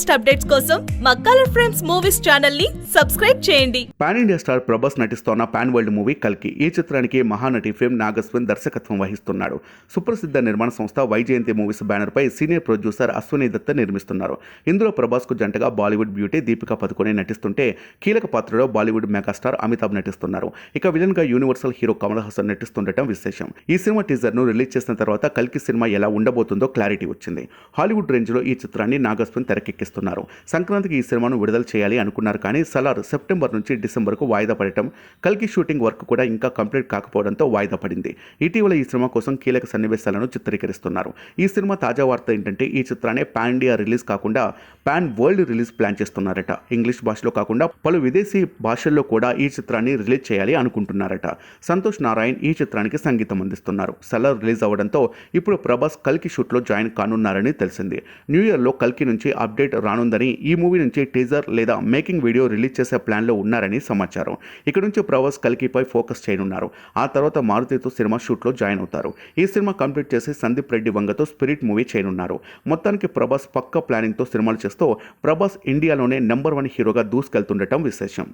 Latest updates కోసం మా colour frames movies ఛానల్ని సబ్స్క్రైబ్ చేయండి. పాన్ ఇండియా స్టార్ ప్రభాస్ నటిస్తోన్న పాన్ వరల్డ్ మూవీ కల్కి ఈ చిత్రానికి మహానటి ఫేమ్ నాగస్విన్ దర్శకత్వం వహిస్తున్నాడు. సుప్రసిద్ధ నిర్మాణ సంస్థ వైజయంతి మూవీస్ బ్యానర్ పై సీనియర్ ప్రొడ్యూసర్ అశ్వని దత్త నిర్మిస్తున్నారు. ఇందులో ప్రభాస్కు జంటగా బాలీవుడ్ బ్యూటీ దీపికా పదుకొనే నటిస్తుంటే కీలక పాత్రలో బాలీవుడ్ మెగాస్టార్ అమితాబ్ నటిస్తున్నారు. ఇక విలన్గా యూనివర్సల్ హీరో కమల్ హాసన్ నటిస్తుండటం విశేషం. ఈ సినిమా టీజర్ను రిలీజ్ చేసిన తర్వాత కల్కి సినిమా ఎలా ఉండబోతుందో క్లారిటీ వచ్చింది. హాలీవుడ్ రేంజ్లో ఈ చిత్రాన్ని నాగస్విన్ చేస్తున్నారు. సంక్రాంతికి ఈ సినిమాను విడుదల చేయాలి అనుకున్నారు కానీ సలార్ సెప్టెంబర్ నుంచి డిసెంబర్కు వాయిదా పడటం కల్కి షూటింగ్ వర్క్ కూడా ఇంకా కంప్లీట్ కాకపోవడంతో వాయిదా పడింది. ఇటీవల ఈ సినిమా కోసం కీలక సన్నివేశాలను చిత్రీకరిస్తున్నారు. ఈ సినిమా తాజా వార్త ఏంటంటే ఈ చిత్రాన్ని పాన్ ఇండియా రిలీజ్ కాకుండా పాన్ వరల్డ్ రిలీజ్ ప్లాన్ చేస్తున్నారట. ఇంగ్లీష్ భాషలో కాకుండా పలు విదేశీ భాషల్లో కూడా ఈ చిత్రాన్ని రిలీజ్ చేయాలి అనుకుంటున్నారట. సంతోష్ నారాయణ్ ఈ చిత్రానికి సంగీతం అందిస్తున్నారు. సలార్ రిలీజ్ అవ్వడంతో ఇప్పుడు ప్రభాస్ కల్కి షూట్లో జాయిన్ కానున్నారని తెలిసింది. న్యూ ఇయర్లో కల్కి నుంచి అప్డేట్ రానుందని ఈ మూవీ నుంచి టీజర్ లేదా మేకింగ్ వీడియో రిలీజ్ చేసే ప్లాన్లో ఉన్నారని సమాచారం. ఇక్కడ నుంచి ప్రభాస్ కల్కిపై ఫోకస్ చేయనున్నారు. ఆ తర్వాత మారుతితో సినిమా షూట్లో జాయిన్ అవుతారు. ఈ సినిమా కంప్లీట్ చేసి సందీప్ రెడ్డి వంగతో స్పిరిట్ మూవీ చేయనున్నారు. మొత్తానికి ప్రభాస్ పక్క ప్లానింగ్తో సినిమాలు చేస్తూ ప్రభాస్ ఇండియాలోనే నెంబర్ వన్ హీరోగా దూసుకెళ్తుండటం విశేషం.